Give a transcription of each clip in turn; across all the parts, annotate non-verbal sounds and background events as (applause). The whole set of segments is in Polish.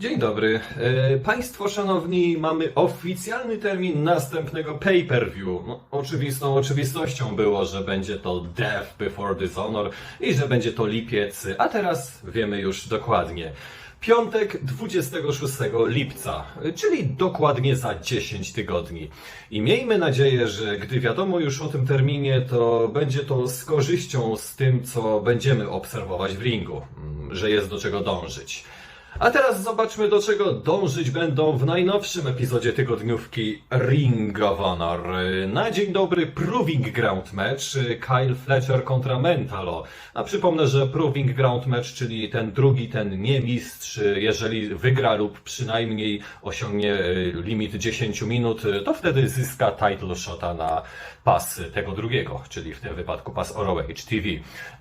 Dzień dobry. E, Państwo szanowni, mamy oficjalny termin następnego pay-per-view. No, oczywistą oczywistością było, że będzie to Death Before Dishonor i że będzie to lipiec, a teraz wiemy już dokładnie. Piątek 26 lipca, czyli dokładnie za 10 tygodni. I miejmy nadzieję, że gdy wiadomo już o tym terminie, to będzie to z korzyścią z tym, co będziemy obserwować w ringu, mm, że jest do czego dążyć. A teraz zobaczmy, do czego dążyć będą w najnowszym epizodzie tygodniówki Ring of Honor. Na dzień dobry Proving Ground Match Kyle Fletcher kontra Mentalo. A przypomnę, że Proving Ground Match, czyli ten drugi, ten nie mistrz, jeżeli wygra lub przynajmniej osiągnie e, limit 10 minut, to wtedy zyska title shota na pas tego drugiego, czyli w tym wypadku pas ROH TV.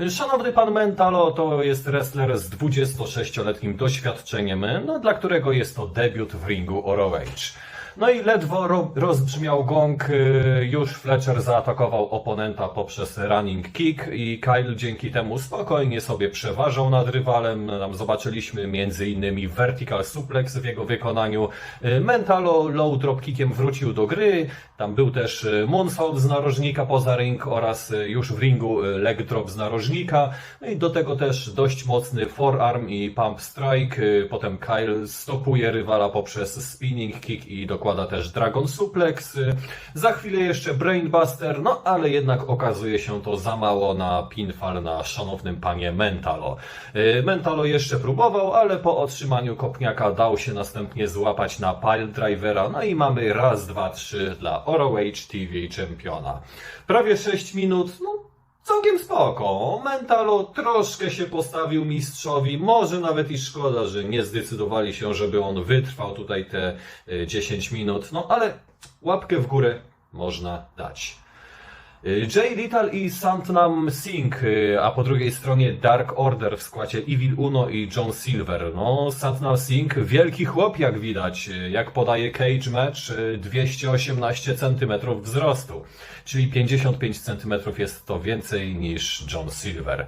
Szanowny pan Mentalo to jest wrestler z 26-letnim doświadczeniem, no, dla którego jest to debiut w ringu ROH. No i ledwo ro rozbrzmiał gong, y, już Fletcher zaatakował oponenta poprzez running kick i Kyle dzięki temu spokojnie sobie przeważał nad rywalem. Tam zobaczyliśmy między innymi vertical suplex w jego wykonaniu. Y, Mentalo low drop kickiem wrócił do gry. Tam był też y, moonsault z narożnika poza ring oraz już w ringu leg drop z narożnika. No i do tego też dość mocny forearm i pump strike. Potem Kyle stopuje rywala poprzez spinning kick i dokładnie dokłada też Dragon Suplex. Za chwilę jeszcze Brainbuster, no ale jednak okazuje się to za mało na pinfall na szanownym panie Mentalo. Mentalo jeszcze próbował, ale po otrzymaniu kopniaka dał się następnie złapać na pile drivera, no i mamy raz, dwa, trzy dla ROH TV czempiona. Prawie 6 minut, no Całkiem spoko. Mentalo troszkę się postawił mistrzowi. Może nawet i szkoda, że nie zdecydowali się, żeby on wytrwał tutaj te y, 10 minut. No ale łapkę w górę można dać. Y, Jay Little i Santnam Singh, y, a po drugiej stronie Dark Order w składzie Evil Uno i John Silver. No, Santnam Singh, wielki chłop jak widać, y, jak podaje Cage Match, 218 cm wzrostu, czyli 55 cm jest to więcej niż John Silver.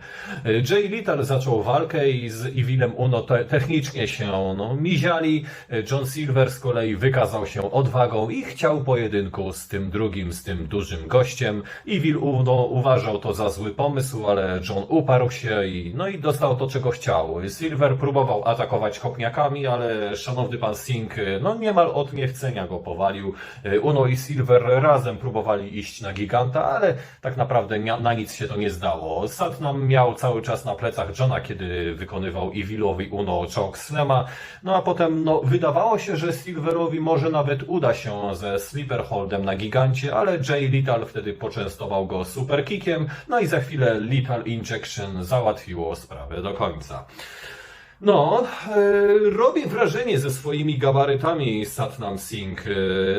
Jay Little zaczął walkę i z Evilem Uno te technicznie się no, miziali. John Silver z kolei wykazał się odwagą i chciał pojedynku z tym drugim, z tym dużym gościem. Evil Uno uważał to za zły pomysł, ale John uparł się i, no i dostał to, czego chciał. Silver próbował atakować kopniakami, ale szanowny pan Singh, no niemal od niechcenia go powalił. Uno i Silver razem próbowali iść na giganta, ale tak naprawdę na nic się to nie zdało. Satnam miał cały czas na plecach Johna, kiedy wykonywał Evilowi Uno choke slama, no a potem no, wydawało się, że Silverowi może nawet uda się ze sleeper holdem na gigancie, ale Jay Little wtedy poczęstował poczęstował go super kickiem, no i za chwilę Lethal Injection załatwiło sprawę do końca. No, e, robi wrażenie ze swoimi gabarytami Satnam Singh. E,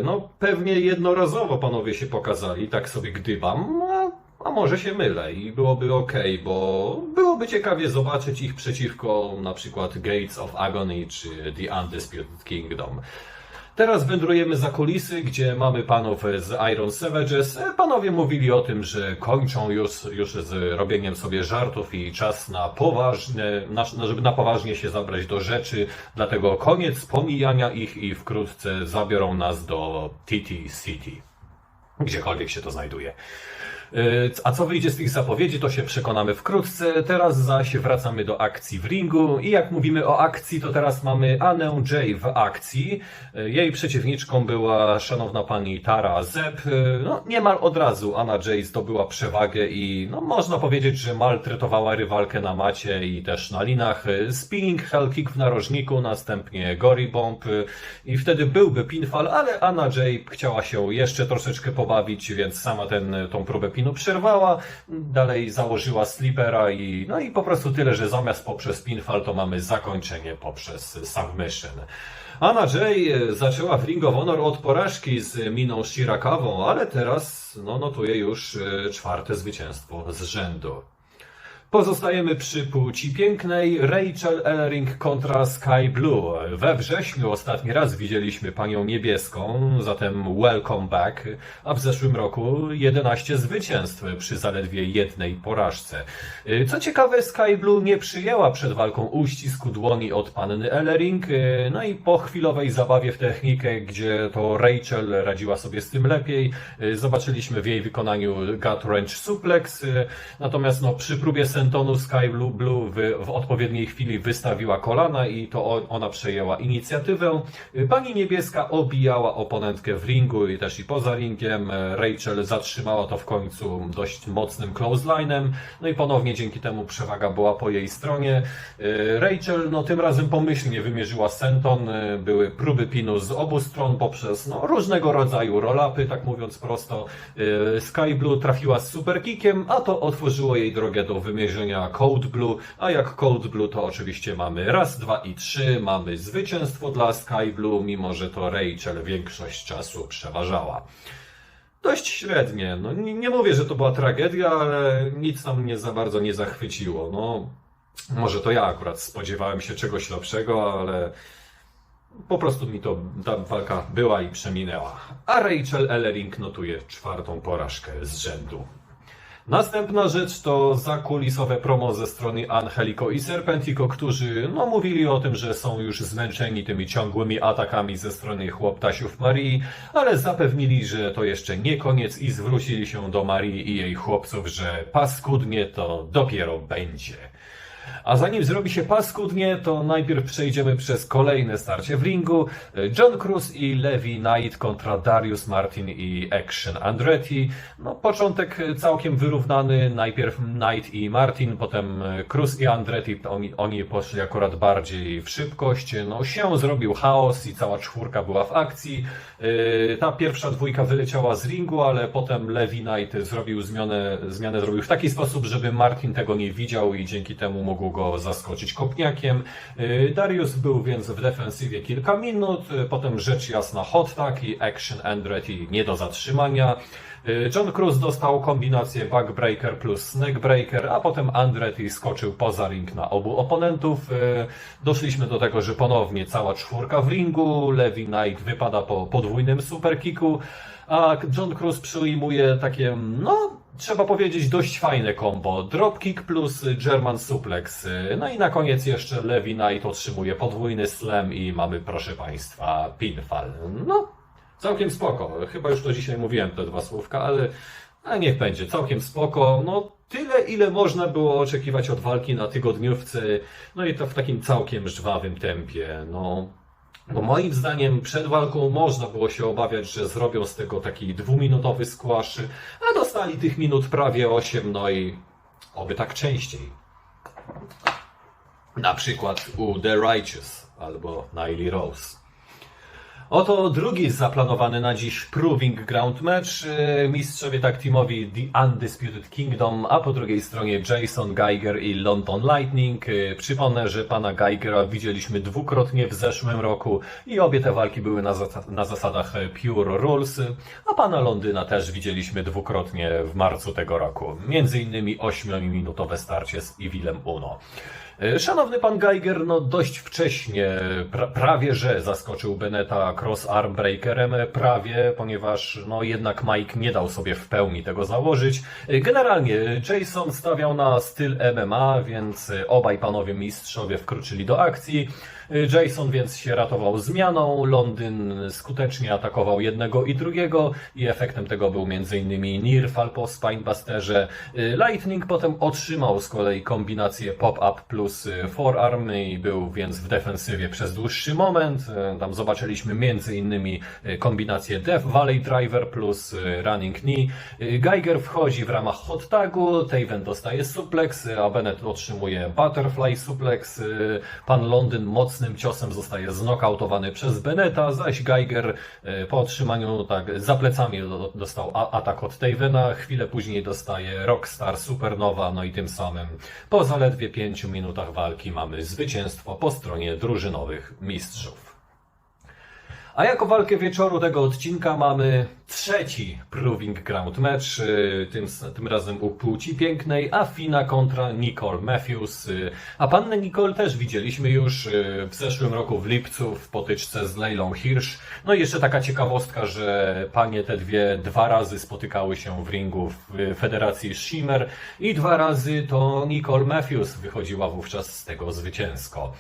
no, pewnie jednorazowo panowie się pokazali, tak sobie gdybam, a, a może się mylę i byłoby ok, bo byłoby ciekawie zobaczyć ich przeciwko na przykład Gates of Agony czy The Undisputed Kingdom. Teraz wędrujemy za kulisy, gdzie mamy panów z Iron Savages. Panowie mówili o tym, że kończą już, już z robieniem sobie żartów i czas na poważne, na, żeby na poważnie się zabrać do rzeczy. Dlatego koniec pomijania ich i wkrótce zabiorą nas do TT City. Gdziekolwiek się to znajduje. E, a co wyjdzie z tych zapowiedzi, to się przekonamy wkrótce. Teraz zaś wracamy do akcji w ringu. I jak mówimy o akcji, to teraz mamy Anę J w akcji. E, jej przeciwniczką była szanowna pani Tara Zep. E, no, niemal od razu Anna J zdobyła przewagę i no, można powiedzieć, że maltretowała rywalkę na macie i też na linach. Spinning hell kick w narożniku, następnie gory bomb i wtedy byłby pinfall, ale Anna J chciała się jeszcze troszeczkę pobawić, więc sama ten, tą próbę pinu przerwała, dalej założyła slipera i no i po prostu tyle, że zamiast poprzez pinfall to mamy zakończenie poprzez submission. Anna Jay zaczęła w Ring of Honor od porażki z Miną Shirakawą, ale teraz no, notuje już e, czwarte zwycięstwo z rzędu. Pozostajemy przy płci pięknej Rachel Ellering kontra Sky Blue. We wrześniu ostatni raz widzieliśmy panią niebieską, zatem welcome back, a w zeszłym roku 11 zwycięstw przy zaledwie jednej porażce. Co ciekawe, Sky Blue nie przyjęła przed walką uścisku dłoni od panny Ellering, no i po chwilowej zabawie w technikę, gdzie to Rachel radziła sobie z tym lepiej, zobaczyliśmy w jej wykonaniu gut wrench suplex, natomiast no, przy próbie sentonu Sky Blue, Blue w, w odpowiedniej chwili wystawiła kolana i to ona przejęła inicjatywę. Pani niebieska obijała oponentkę w ringu i też i poza ringiem. Rachel zatrzymała to w końcu dość mocnym clotheslinem, no i ponownie dzięki temu przewaga była po jej stronie. Rachel no, tym razem pomyślnie wymierzyła senton, były próby pinu z obu stron poprzez no, różnego rodzaju roll-upy, tak mówiąc prosto. Sky Blue trafiła z superkickiem, a to otworzyło jej drogę do wymierzenia Code Blue, a jak Code Blue to oczywiście mamy raz, dwa i trzy, mamy zwycięstwo dla Sky Blue, mimo że to Rachel większość czasu przeważała. Dość średnie, no nie, nie mówię, że to była tragedia, ale nic tam mnie za bardzo nie zachwyciło, no może to ja akurat spodziewałem się czegoś lepszego, ale po prostu mi to ta walka była i przeminęła. A Rachel Ellering notuje czwartą porażkę z rzędu. Następna rzecz to zakulisowe promo ze strony Angelico i Serpentico, którzy no, mówili o tym, że są już zmęczeni tymi ciągłymi atakami ze strony chłoptasiów Marii, ale zapewnili, że to jeszcze nie koniec i zwrócili się do Marii i jej chłopców, że paskudnie to dopiero będzie. A zanim zrobi się paskudnie, to najpierw przejdziemy przez kolejne starcie w ringu. John Cruz i Levi Knight kontra Darius Martin i Action Andretti. No, początek całkiem wyrównany. Najpierw Knight i Martin, potem Cruz i Andretti. Oni, oni poszli akurat bardziej w szybkość. No, się zrobił chaos i cała czwórka była w akcji. Yy, Ta pierwsza dwójka wyleciała z ringu, ale potem Levi Knight zrobił zmianę, zmianę zrobił w taki sposób, żeby Martin tego nie widział i dzięki temu mógł go zaskoczyć kopniakiem. Yy, Darius był więc w defensywie kilka minut, yy, potem rzecz jasna hot tag i action Andretti nie do zatrzymania. Yy, John Cruz dostał kombinację backbreaker plus snackbreaker, a potem Andretti skoczył poza ring na obu oponentów. Yy, Doszliśmy do tego, że ponownie cała czwórka w ringu, Levi Knight wypada po podwójnym superkicku, a John Cruz przyjmuje takie, no, trzeba powiedzieć, dość fajne combo. Dropkick plus German suplex. No i na koniec jeszcze Levi Knight otrzymuje podwójny slam i mamy, proszę Państwa, pinfall. No, całkiem spoko. Chyba już to dzisiaj mówiłem te dwa słówka, ale niech będzie, całkiem spoko. No, tyle, ile można było oczekiwać od walki na tygodniówce, no i to w takim całkiem żwawym tempie. No, bo moim zdaniem przed walką można było się obawiać, że zrobią z tego taki dwuminutowy squash, a dostali tych minut prawie 8, no i oby tak częściej. Na przykład u The Righteous albo Niley Rose. Oto drugi zaplanowany na dziś Proving Ground match. E, Mistrzowie tak teamowi The Undisputed Kingdom, a po drugiej stronie Jason Geiger i London Lightning. E, Przypomnę, że pana Geigera widzieliśmy dwukrotnie w zeszłym roku i obie te walki były na, zas- na zasadach Pure Rules, a pana Londyna też widzieliśmy dwukrotnie w marcu tego roku. Między innymi 8-minutowe starcie z Evilem Uno. E, Szanowny pan Geiger, no dość wcześnie, pra, prawie że zaskoczył Beneta cross arm breakerem, prawie, ponieważ no jednak Mike nie dał sobie w pełni tego założyć. E, Generalnie Jason stawiał na styl MMA, więc e, obaj panowie mistrzowie wkroczyli do akcji. E, Jason więc się ratował zmianą, Londyn skutecznie atakował jednego i drugiego i efektem tego był m.in. Nearfall po Spinebusterze. E, Lightning potem otrzymał z kolei kombinację pop-up plus e, forearm i był więc w defensywie przez dłuższy moment. Tam zobaczyliśmy m.in. kombinację Death Valley Driver plus Running Knee. Geiger wchodzi w ramach hot tagu, Taven dostaje suplex, a Bennett otrzymuje butterfly suplex. Pan Londyn mocnym ciosem zostaje znokautowany przez Beneta, zaś Geiger e, po otrzymaniu tak za plecami do- dostał atak od Tavena, chwilę później dostaje Rockstar Supernowa, no i tym samym po zaledwie 5 minutach walki mamy zwycięstwo po stronie drużynowych mistrzów. A jako walkę wieczoru tego odcinka mamy trzeci Proving Ground Match, y, tym, tym razem u płci pięknej, Afina kontra Nicole Matthews. y, A pannę Nicole też widzieliśmy już y, w zeszłym roku w lipcu w potyczce z Leilą Hirsch. No i jeszcze taka ciekawostka, że panie te dwie dwa razy spotykały się w ringu w Federacji Shimmer i dwa razy to Nicole Matthews wychodziła wówczas z tego zwycięsko.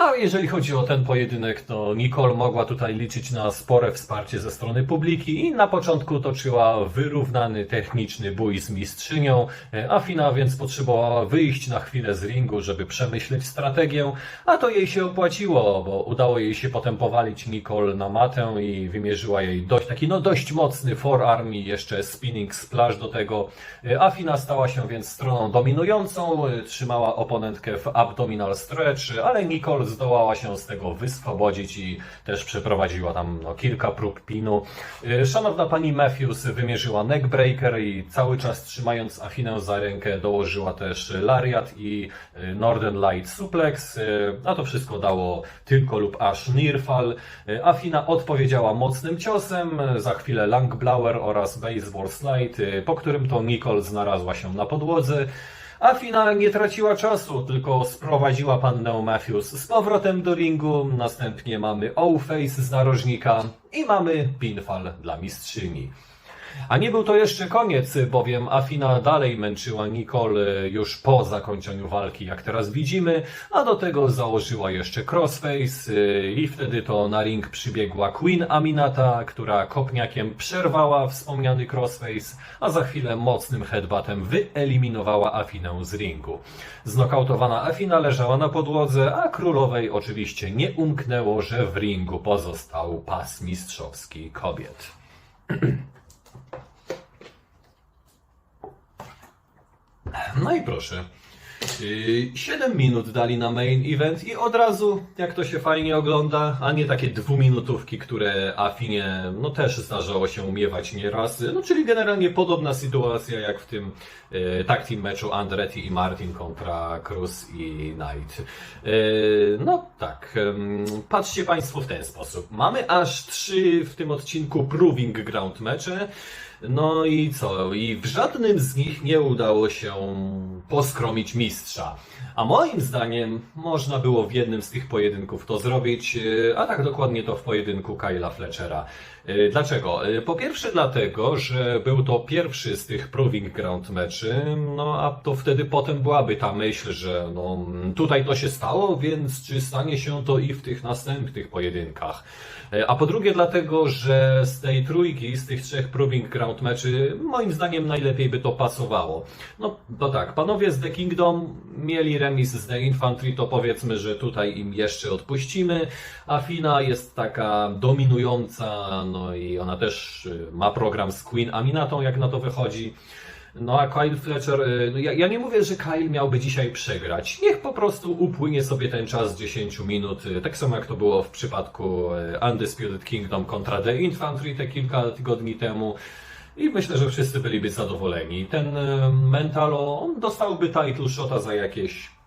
A jeżeli chodzi o ten pojedynek, to Nicole mogła tutaj liczyć na spore wsparcie ze strony publiki i na początku toczyła wyrównany techniczny bój z mistrzynią. E, Afina więc potrzebowała wyjść na chwilę z ringu, żeby przemyśleć strategię, a to jej się opłaciło, bo udało jej się potem powalić Nicole na matę i wymierzyła jej dość, taki no dość mocny forearm i jeszcze spinning splash do tego. E, Afina stała się więc stroną dominującą, e, trzymała oponentkę w abdominal stretch, ale Nicole zdołała się z tego wyswobodzić i też przeprowadziła tam no, kilka prób pinu. E, Szanowna pani Matthews wymierzyła neckbreaker i cały czas trzymając Afinę za rękę dołożyła też lariat i e, Northern Light Suplex, e, a to wszystko dało tylko lub aż nearfall. E, Afina odpowiedziała mocnym ciosem, za chwilę Langblower oraz Baseball Slide, po którym to Nicole znalazła się na podłodze. Afina nie traciła czasu, tylko sprowadziła pannę Matthews z powrotem do ringu. Następnie mamy O-Face z narożnika i mamy pinfall dla mistrzyni. A nie był to jeszcze koniec, bowiem Afina dalej męczyła Nicole już po zakończeniu walki, jak teraz widzimy, a do tego założyła jeszcze crossface y, i wtedy to na ring przybiegła Queen Aminata, która kopniakiem przerwała wspomniany crossface, a za chwilę mocnym headbuttem wyeliminowała Afinę z ringu. Znokautowana Afina leżała na podłodze, a królowej oczywiście nie umknęło, że w ringu pozostał pas mistrzowski kobiet. (clears throat) No i proszę. 7 minut dali na main event i od razu, jak to się fajnie ogląda, a nie takie dwuminutówki, które Afinie no też zdarzało się umiewać nieraz. No czyli generalnie podobna sytuacja jak w tym e, tag team meczu Andretti i Martin kontra Cruz i Knight. E, no tak, patrzcie Państwo w ten sposób. Mamy aż trzy w tym odcinku Proving Ground mecze. No i co? I w żadnym z nich nie udało się poskromić mistrza. A moim zdaniem można było w jednym z tych pojedynków to zrobić, e, a tak dokładnie to w pojedynku Kyla Fletchera. E, Dlaczego? E, Po pierwsze dlatego, że był to pierwszy z tych Proving Ground meczy, no a to wtedy potem byłaby ta myśl, że no, tutaj to się stało, więc czy stanie się to i w tych następnych pojedynkach. E, A po drugie dlatego, że z tej trójki, z tych trzech Proving Ground meczy, moim zdaniem najlepiej by to pasowało. No to tak, panowie z The Kingdom mieli remis z The Infantry, to powiedzmy, że tutaj im jeszcze odpuścimy. Afina jest taka dominująca, no i ona też y, ma program z Queen Aminatą, jak na to wychodzi. No a Kyle Fletcher, y, no ja, ja nie mówię, że Kyle miałby dzisiaj przegrać. Niech po prostu upłynie sobie ten czas 10 minut, y, tak samo jak to było w przypadku Undisputed Kingdom kontra The Infantry te kilka tygodni temu. I myślę, że wszyscy byliby zadowoleni. Ten Mentalo, on dostałby title shota za jakieś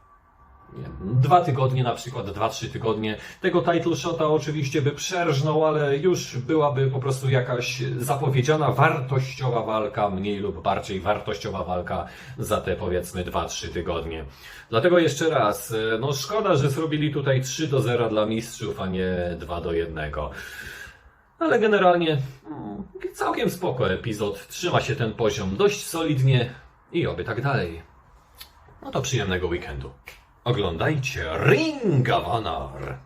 dwa tygodnie, na przykład dwa, trzy tygodnie. Tego title shota oczywiście by przerżnął, ale już byłaby po prostu jakaś zapowiedziana wartościowa walka, mniej lub bardziej wartościowa walka za te powiedzmy dwa, trzy tygodnie. Dlatego jeszcze raz, e, no szkoda, że zrobili tutaj 3 do 0 dla mistrzów, a nie 2 do 1. Ale generalnie mm, całkiem spoko epizod. Trzyma się ten poziom dość solidnie i oby tak dalej. No to przyjemnego weekendu. Oglądajcie Ring of Honor.